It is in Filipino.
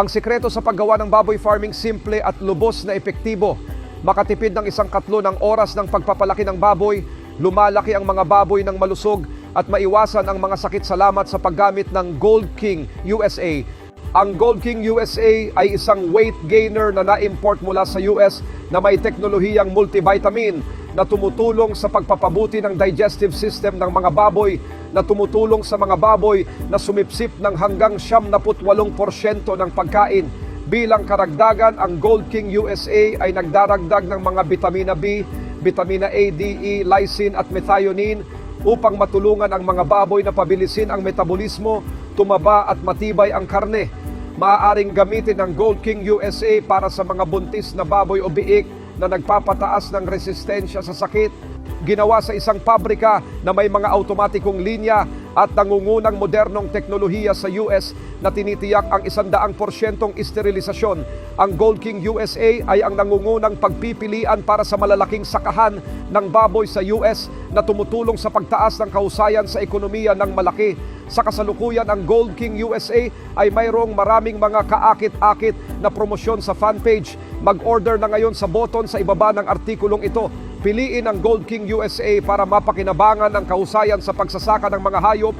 Ang sikreto sa paggawa ng baboy farming simple at lubos na epektibo. Makatipid ng isang katlo ng oras ng pagpapalaki ng baboy, lumalaki ang mga baboy ng malusog at maiwasan ang mga sakit salamat sa paggamit ng Gold King USA. Ang Gold King USA ay isang weight gainer na na-import mula sa US na may teknolohiyang multivitamin na tumutulong sa pagpapabuti ng digestive system ng mga baboy na tumutulong sa mga baboy na sumipsip ng hanggang 78% ng pagkain. Bilang karagdagan, ang Gold King USA ay nagdaragdag ng mga vitamina B, vitamina A, D, E, lysine at methionine upang matulungan ang mga baboy na pabilisin ang metabolismo, tumaba at matibay ang karne. Maaaring gamitin ng Gold King USA para sa mga buntis na baboy o biik na nagpapataas ng resistensya sa sakit. Ginawa sa isang pabrika na may mga automatikong linya at nangungunang modernong teknolohiya sa US na tinitiyak ang isandaang porsyentong isterilisasyon. Ang Gold King USA ay ang nangungunang pagpipilian para sa malalaking sakahan ng baboy sa US na tumutulong sa pagtaas ng kahusayan sa ekonomiya ng malaki. Sa kasalukuyan, ang Gold King USA ay mayroong maraming mga kaakit-akit na promosyon sa fanpage. Mag-order na ngayon sa button sa ibaba ng artikulong ito. Piliin ang Gold King USA para mapakinabangan ang kahusayan sa pagsasaka ng mga hayop